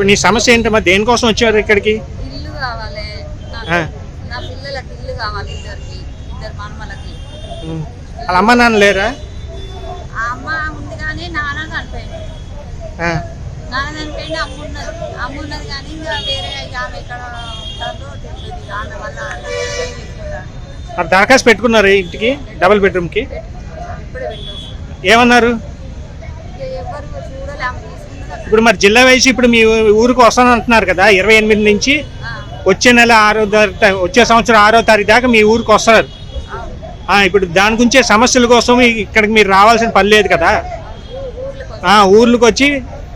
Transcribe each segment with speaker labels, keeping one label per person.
Speaker 1: ఇప్పుడు నీ సమస్య ఏంటమ్మా? దేనికోసం వచ్చారు ఇక్కడికి?
Speaker 2: ఇల్లు కావాలి. నాకు.
Speaker 1: ఆ.
Speaker 2: నా పిల్లలకి ఇల్లు కావాలి ఇద్దరికి ఇద్దరు మనమలకి.
Speaker 1: వాళ్ళ అమ్మ నాన్న లేరా?
Speaker 2: ఆ అమ్మ ఉంది కానీ నాన్న చనిపోయింది
Speaker 1: ఆ.
Speaker 2: నాన్న చనిపోయింది అమ్మ ఉన్నది. అమ్మ ఉన్నది కానీ ఇంకా వేరే ఇక ఆమె తెలియదు. ఆమె వల్ల తీసుకుంటాను
Speaker 1: మరి దరఖాస్తు పెట్టుకున్నారు ఇంటికి? డబుల్ బెడ్రూమ్కి?
Speaker 2: ఇప్పుడే పెట్టు
Speaker 1: ఏమన్నారు
Speaker 2: ఇక ఎవరు చూడాలి ఆమె తీసుకున్నది
Speaker 1: ఇప్పుడు మరి జిల్లా వైసి ఇప్పుడు మీ ఊరికి వస్తాను అంటున్నారు కదా ఇరవై ఎనిమిది నుంచి వచ్చే నెల ఆరో తారీఖు వచ్చే సంవత్సరం ఆరో తారీఖు దాకా మీ ఊరికి వస్తారు. ఇప్పుడు దాని గురించే సమస్యల కోసం ఇక్కడికి మీరు రావాల్సిన పని లేదు కదా.
Speaker 2: ఊర్లకు
Speaker 1: ఆ, ఊర్లకు వచ్చి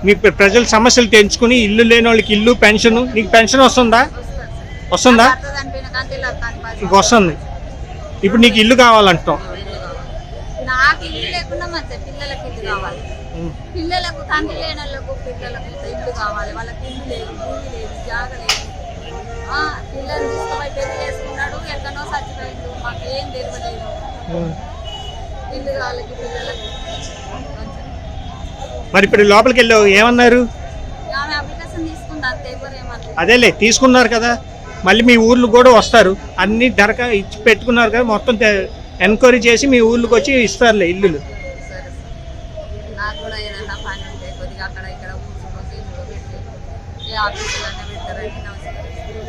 Speaker 1: మీ ప్ర- ప్రజల సమస్యలు తెంచుకుని ఇల్లు లేని వాళ్ళకి ఇల్లు పెన్షన్ నీకు పెన్షన్ వస్తుందా?
Speaker 2: వస్తుంది?
Speaker 1: వస్తుంది. ఇప్పుడు నీకు ఇల్లు కావాలంటాం
Speaker 2: కావాలి. నాకు ఇల్లు లేకుండా మంచి పిల్లలకి ఇల్లు కావాలి. పిల్లలకు తండ్రి లేని వాళ్ళకు పిల్లలకు ఇల్లు కావాలి. వాళ్ళకి ఇల్లు లేదు భూమి లేదు జాగ లేదు. ఆ, పిల్లల్ని తీసుకుపోయి పెళ్ళి చేసుకున్నాడు ఎక్కడో చచ్చిపోయిండు. మాకు ఏం తెలియలేదు. ఇల్లు వాళ్ళకి పిల్లలకి.
Speaker 1: మరి ఇప్పుడు లోపలికి వెళ్ళావు ఏమన్నారు? అదేలే తీసుకున్నారు కదా. మళ్ళీ మీ ఊర్లు కూడా వస్తారు. అన్ని దరఖా ఇచ్చి పెట్టుకున్నారు కదా మొత్తం ఎంక్వైరీ చేసి మీ ఊళ్ళకి వచ్చి ఇస్తారులే ఇల్లులు.
Speaker 2: సరే నాకు కూడా ఏదైనా పని కొద్దిగా అక్కడ ఇక్కడ